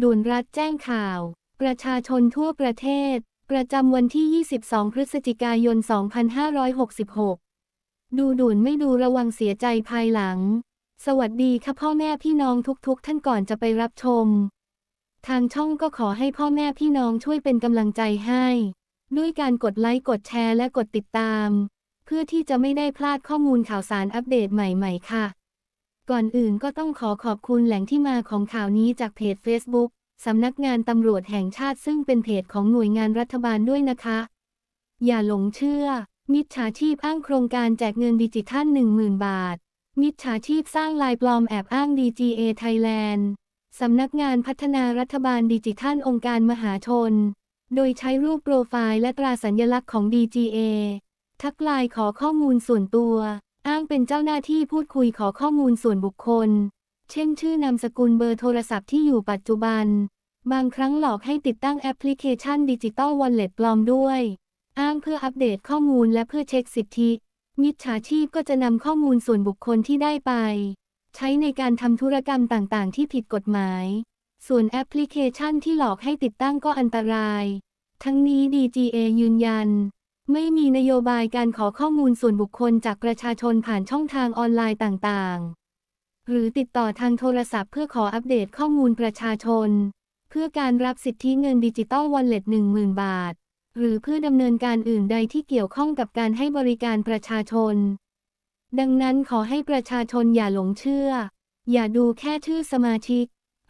ด่วนรัฐแจ้งข่าว ประชาชนทั่วประเทศ ประจำวันที่ 22 พฤศจิกายน 2566 ดูด่วนไม่ดูระวังเสียใจภายหลัง สวัสดีค่ะพ่อแม่พี่น้องทุกๆ ท่านก่อนจะไปรับชม ทางช่องก็ขอให้พ่อแม่พี่น้องช่วยเป็นกำลังใจให้ ด้วยการกดไลค์กดแชร์และกดติดตาม เพื่อที่จะไม่ได้พลาดข้อมูลข่าวสารอัปเดตใหม่ ๆ ค่ะ ก่อนอื่นก็ต้องขอขอบคุณแหล่งที่มาของข่าวนี้จากเพจ Facebook สำนักงานตำรวจแห่งชาติซึ่งเป็นเพจของหน่วยงานรัฐบาลด้วยนะคะ อย่าหลงเชื่อ มิจฉาชีพอ้างโครงการแจกเงินดิจิทัล 10,000 บาท มิจฉาชีพสร้างลายปลอมแอบอ้าง DGA Thailand สำนักงานพัฒนารัฐบาลดิจิทัลองค์การมหาชน โดยใช้รูปโปรไฟล์และตราสัญลักษณ์ของ DGA ทักไลน์ขอข้อมูลส่วนตัว อ้างเป็นเจ้าหน้าที่พูดคุยขอข้อมูลส่วนบุคคล เช่นชื่อนามสกุลเบอร์โทรศัพท์ที่อยู่ปัจจุบัน บางครั้งหลอกให้ติดตั้งแอปพลิเคชันดิจิตอลวอลเล็ตปลอมด้วย อ้างเพื่ออัปเดตข้อมูลและเพื่อเช็คสิทธิ มิจฉาชีพก็จะนำข้อมูลส่วนบุคคลที่ได้ไป ใช้ในการทำธุรกรรมต่างๆ ที่ผิดกฎหมาย ส่วนแอปพลิเคชันที่หลอกให้ติดตั้งก็อันตราย ทั้งนี้ DGA ยืนยัน ไม่มีนโยบายการขอข้อมูลส่วนบุคคลจากประชาชนผ่านช่องทางออนไลน์ต่างๆ หรือติดต่อทางโทรศัพท์เพื่อขออัปเดตข้อมูลประชาชน เพื่อการรับสิทธิเงินดิจิตอลวอลเล็ต10,000 บาท หรือเพื่อดำเนินการอื่นใดที่เกี่ยวข้องกับการให้บริการประชาชน ดังนั้นขอให้ประชาชนอย่าหลงเชื่อ อย่าดูแค่ชื่อสมาชิก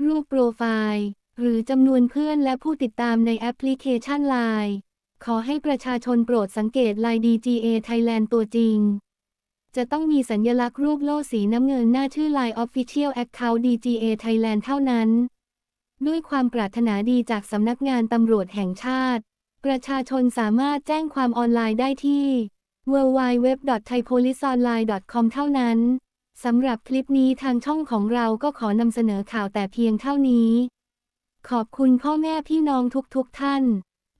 รูปโปรไฟล์ หรือจำนวนเพื่อนและผู้ติดตามในแอปพลิเคชันไลน์ ขอให้ประชาชนโปรดสังเกตลน์ DGA Thailand ตัวจริง จะต้องมีสัญลักษณ์รูปโล่สีน้ำเงินหน้าชื่อ Line Official Account DGA Thailand เท่านั้น ด้วยความปรารถนาดีจากสำนักงานตำรวจแห่งชาติ ประชาชนสามารถแจ้งความออนไลน์ได้ที่ www.thaipoliceonline.com เท่านั้น สำหรับคลิปนี้ทางช่องของเราก็ขอนำเสนอข่าวแต่เพียงเท่านี้ ขอบคุณพ่อแม่พี่น้องทุกๆทท่าน